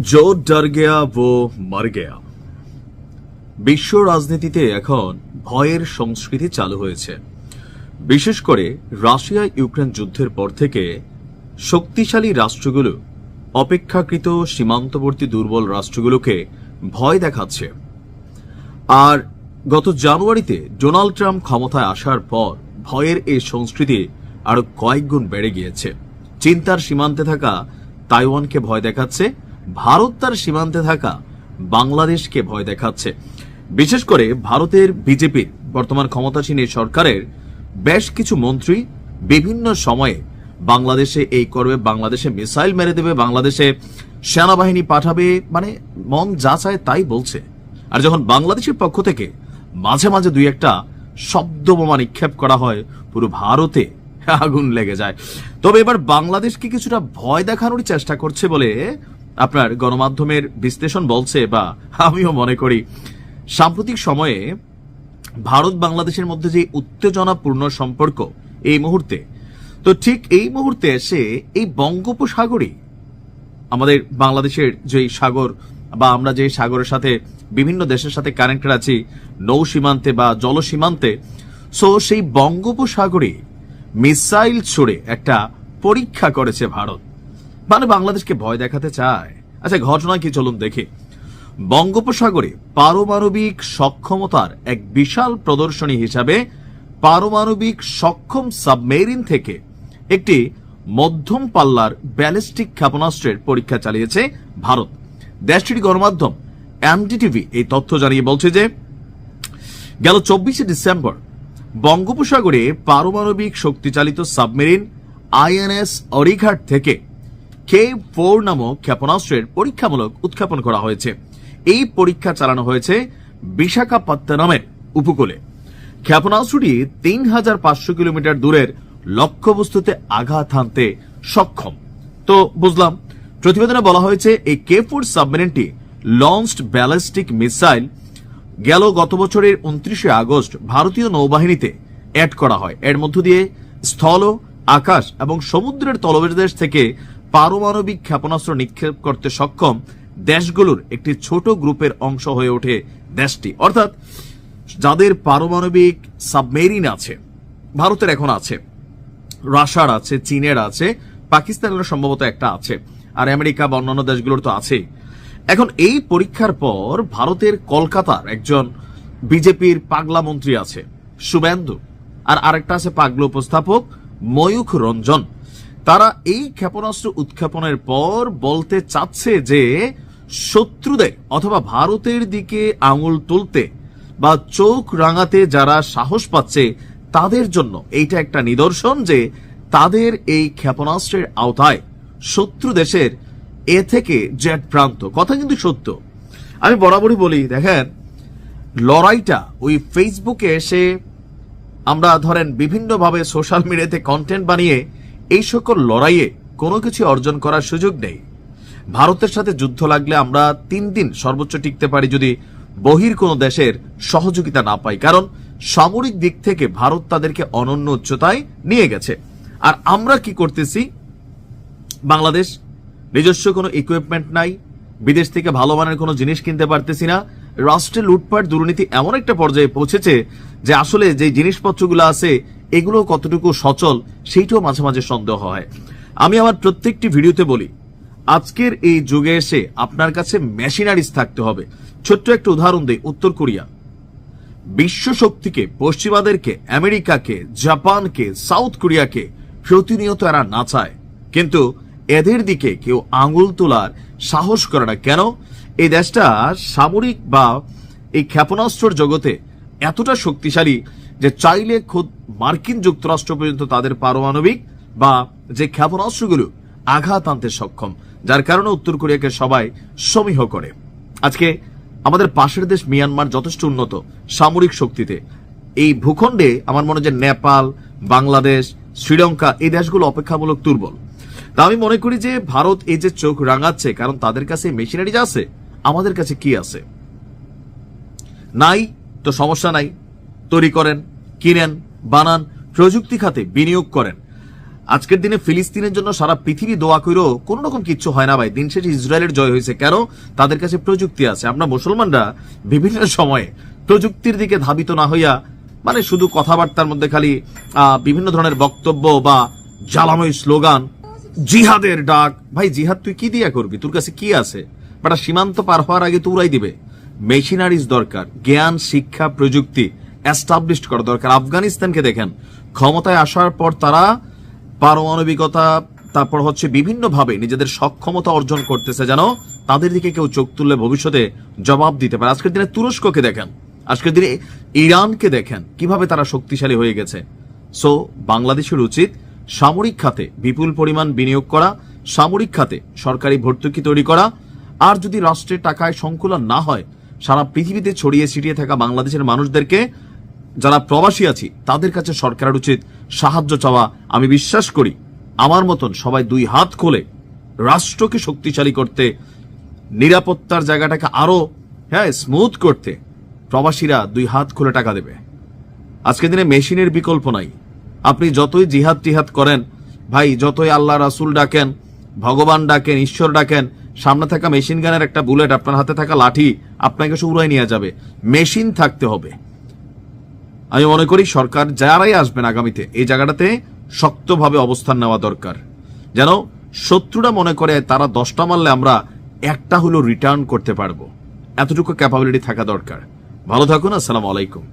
জো ডর গেয়া वो মর গেয়া। বিশ্ব রাজনীতিতে এখন ভয়ের সংস্কৃতি চালু হয়েছে। বিশেষ করে রাশিয়া ইউক্রেন যুদ্ধের পর থেকে শক্তিশালী রাষ্ট্রগুলো, অপেক্ষাকৃত সীমান্তবর্তী দুর্বল রাষ্ট্রগুলোকে ভয় দেখাচ্ছে। আর গত জানুয়ারিতে ডোনাল্ড ট্রাম্প ক্ষমতায় আসার পর ভয়ের এই সংস্কৃতি আরও কয়েক গুণ বেড়ে গিয়েছে। চিন্তার সীমান্তে থাকা তাইওয়ানকে ভয় দেখাচ্ছে ভারত তার সীমান্তে থাকা বাংলাদেশকে ভয় দেখাচ্ছে। বিশেষ করে ভারতের বিজেপির বর্তমান ক্ষমতাসীন এই সরকারের বেশ কিছু মন্ত্রী বিভিন্ন সময়ে বাংলাদেশে এই করবে, বাংলাদেশে মিসাইল মেরে দেবে, বাংলাদেশে সেনাবাহিনী পাঠাবে মানে মন যা চায় তাই বলছে। আর যখন বাংলাদেশের পক্ষ থেকে মাঝে মাঝে দুই একটা শব্দ বোমা নিক্ষেপ করা হয়, পুরো ভারতে আগুন লেগে যায়। তবে এবার বাংলাদেশকে কিছুটা ভয় দেখানোর চেষ্টা করছে বলে আপনার গণমাধ্যমের বিশ্লেষণ বলছে বা আমিও মনে করি, সাম্প্রতিক সময়ে ভারত বাংলাদেশের মধ্যে যে উত্তেজনাপূর্ণ সম্পর্ক এই মুহূর্তে, তো ঠিক এই মুহূর্তে এসে এই বঙ্গোপসাগরে আমাদের বাংলাদেশের যে সাগর বা আমরা যে সাগরের সাথে বিভিন্ন দেশের সাথে কানেক্টেড আছি নৌ সীমান্তে বা জল সীমান্তে সো সেই বঙ্গোপসাগরে মিসাইল ছুড়ে একটা পরীক্ষা করেছে ভারত। মানে বাংলাদেশকে ভয় দেখাতে চায়। আচ্ছা ঘটনা কি চলুন দেখি। বঙ্গোপসাগরে পারমাণবিক সক্ষমতার এক বিশাল প্রদর্শনী হিসাবে পারমাণবিক সক্ষম সাবমেরিন থেকে একটি মধ্যম পাল্লার ব্যালিস্টিক ক্ষেপণাস্ত্রের পরীক্ষা চালিয়েছে ভারত। দেশটির গণমাধ্যম এমডিটিভি এই তথ্য জানিয়ে বলছে যে, গেল চব্বিশে ডিসেম্বর বঙ্গোপসাগরে পারমাণবিক শক্তিচালিত সাবমেরিন আইএনএস অরিঘাট থেকে কে ফোর নামক ক্ষেপণাস্ত্রের পরীক্ষামূলক উৎক্ষেপণ করা হয়েছে। এই পরীক্ষা চালানো হয়েছে বিশাখাপত্তনমের উপকূলে। ক্ষেপণাস্ত্রটি তিন হাজার পাঁচশো কিলোমিটার দূরের লক্ষ্যবস্তুতে আঘাত হানতে সক্ষম। তো বুঝলাম, প্রতিবেদনে বলা হয়েছে এই কে ফোর সাবমেরিনটি লঞ্চড ব্যালিস্টিক মিসাইল গেল গত বছরের উনত্রিশে আগস্ট ভারতীয় নৌবাহিনীতে অ্যাড করা হয়। এর মধ্য দিয়ে স্থল, আকাশ এবং সমুদ্রের তলদেশ থেকে পারমাণবিক ক্ষেপণাস্ত্র নিক্ষেপ করতে সক্ষম দেশগুলোর একটি ছোট গ্রুপের অংশ হয়ে ওঠে দেশটি। অর্থাৎ যাদের পারমাণবিক সাবমেরিন আছে, ভারতের এখন আছে রাশার আছে, চীনের আছে, পাকিস্তানের সম্ভবত একটা আছে, আর আমেরিকা বা অন্যান্য দেশগুলোর তো আছেই। এখন এই পরীক্ষার পর ভারতের কলকাতার একজন বিজেপির পাগলা মন্ত্রী আছে, শুভেন্দু, আর আরেকটা আছে পাগলা উপস্থাপক ময়ূখ রঞ্জন। তারা এই ক্ষেপণাস্ত্র উৎক্ষেপণের পর বলতে চাচ্ছে যে শত্রুদের অথবা ভারতের দিকে আঙুল তুলতে বা চোখ রাঙাতে যারা সাহস পাচ্ছে, তাদের জন্য এইটা একটা নিদর্শন যে তাদের এই ক্ষেপণাস্ত্রের আওতায় শত্রু দেশের এ থেকে জেট প্রান্ত। কথা কিন্তু সত্য। আমি বরাবরই বলি, দেখেন, লড়াইটা ওই ফেসবুকে এসে আমরা ধরেন বিভিন্নভাবে সোশ্যাল মিডিয়াতে কন্টেন্ট বানিয়ে এই সকল লড়াইয়ে কোনো কিছু অর্জন করার সুযোগ নেই। ভারতের সাথে যুদ্ধ লাগলে আমরা তিন দিন সর্বোচ্চ টিকতে পারি যদি বহির কোনো দেশের সহযোগিতা না পাই। কারণ সামরিক দিক থেকে ভারত তাদেরকে অনন্য উচ্চতায় নিয়ে গেছে। আর আমরা কি করতেছি? বাংলাদেশ নিজস্ব কোনো ইকুইপমেন্ট নাই। বিদেশ থেকে ভালো মানের কোনো জিনিস কিনতে পারতেছি না। রাষ্ট্রের লুটপাট দুর্নীতি এমন একটা পর্যায়ে পৌঁছেছে যে আসলে যে জিনিসপত্রগুলো আছে এগুলো কতটুকু সচল, সেইটাও মাঝে মাঝে সন্দেহ হয়। আমি আমার প্রত্যেকটি ভিডিওতে বলি, আজকের এই যুগে এসে আপনার কাছে মেশিনারিজ থাকতে হবে। ছোট্ট একটা উদাহরণ দেই, উত্তর কোরিয়া। বিশ্ব শক্তিকে, পশ্চিমাদেরকে, আমেরিকাকে, জাপানকে, সাউথ কোরিয়াকে প্রতিনিয়ত এরা নাচায়। কিন্তু এদের দিকে কেউ আঙুল তোলার সাহস করে না। কেন? এই দেশটা সামরিক বা এই ক্ষেপণাস্ত্রর জগতে এতটা শক্তিশালী যে চাইলে খোদ মার্কিন যুক্তরাষ্ট্র পর্যন্ত তাদের পারমাণবিক বা যে ক্ষেপণাস্ত্রগুলো আঘাত আনতে সক্ষম, যার কারণে উত্তর কোরিয়াকে সবাই সমীহ করে। আজকে আমাদের পাশের দেশ মিয়ানমার যথেষ্ট উন্নত সামরিক শক্তিতে। এই ভূখণ্ডে আমার মনে হয় যে নেপাল, বাংলাদেশ, শ্রীলঙ্কা এই দেশগুলো অপেক্ষামূলক দুর্বল। তা আমি মনে করি যে ভারত এই যে চোখ রাঙাচ্ছে, কারণ তাদের কাছে মেশিনারিজ আছে, আমাদের কাছে কি আছে? নাই, তো সমস্যা নাই। তৈরি করেন, কিনেন, বানান, প্রযুক্তি খাতে বিনিয়োগ করেন। আজকের দিনে ফিলিস্তিনের জন্য সারা পৃথিবী দোয়া কইরো, কোন রকম কিচ্ছু হয় না ভাই। দিন শেষে ইসরায়েলের জয় হয়েছে। কেন? তাদের কাছে প্রযুক্তি আছে। আমরা মুসলমানরা বিভিন্ন সময়ে প্রযুক্তির দিকে ধাবিত না হইয়া মানে শুধু কথাবার্তার মধ্যে খালি বিভিন্ন ধরনের বক্তব্য বা জ্বালাময় স্লোগান, জিহাদের ডাক। ভাই, জিহাদ তুই কি দিয়া করবি? তোর কাছে কি আছে? বাটা, সীমান্ত পার হওয়ার আগে তো উড়াই দিবে। মেশিনারিজ দরকার, জ্ঞান, শিক্ষা, প্রযুক্তি। এস্টাবলিশ করা দরকার। আফগানিস্তানকে দেখেন, ক্ষমতায় আসার পর তারা পারমাণবিকতা, তারপর হচ্ছে বিভিন্নভাবে নিজেদের সক্ষমতা অর্জন করতেছে যেন তাদের দিকে কেউ চোখ তুললে ভবিষ্যতে জবাব দিতে পারে। আজকের দিনে তুরস্ককে দেখেন, আজকের দিনে ইরানকে দেখেন, কীভাবে তারা শক্তিশালী হয়ে গেছে। সো বাংলাদেশের উচিত সামরিক খাতে বিপুল পরিমাণ বিনিয়োগ করা, সামরিক খাতে সরকারি ভর্তুকি তৈরি করা, আর যদি রাষ্ট্রের টাকায় সংকুলন না হয়, সারা পৃথিবীতে ছড়িয়ে ছিটিয়ে থাকা বাংলাদেশের মানুষদেরকে যারা প্রবাসী আছি, তাদের কাছে সরকারের উচিত সাহায্য চাওয়া। আমি বিশ্বাস করি, আমার মতন সবাই দুই হাত খোলে, রাষ্ট্রকে শক্তিশালী করতে, নিরাপত্তার জায়গাটাকে আরও হ্যাঁ স্মুথ করতে প্রবাসীরা দুই হাত খুলে টাকা দেবে। আজকের দিনে মেশিনের বিকল্প নাই। আপনি যতই জিহাদ টিহাদ করেন, ভাই, যতই আল্লাহ রাসুল ডাকেন, ভগবান ডাকেন, ঈশ্বর ডাকেন, সামনে থাকা মেশিন গানের একটা বুলেট আপনার হাতে থাকা লাঠি আপনাকে সে উড়াই নিয়ে যাবে। মেশিন থাকতে হবে। আমি মনে করি সরকার যারাই আসবেন আগামীতে, এই জায়গাটাতে শক্তভাবে অবস্থান নেওয়া দরকার। যেন শত্রুরা মনে করে তারা দশটা মারলে আমরা একটা হলো রিটার্ন করতে পারব। এতটুকু ক্যাপাবিলিটি থাকা দরকার। ভালো থাকুন, আসসালামু আলাইকুম।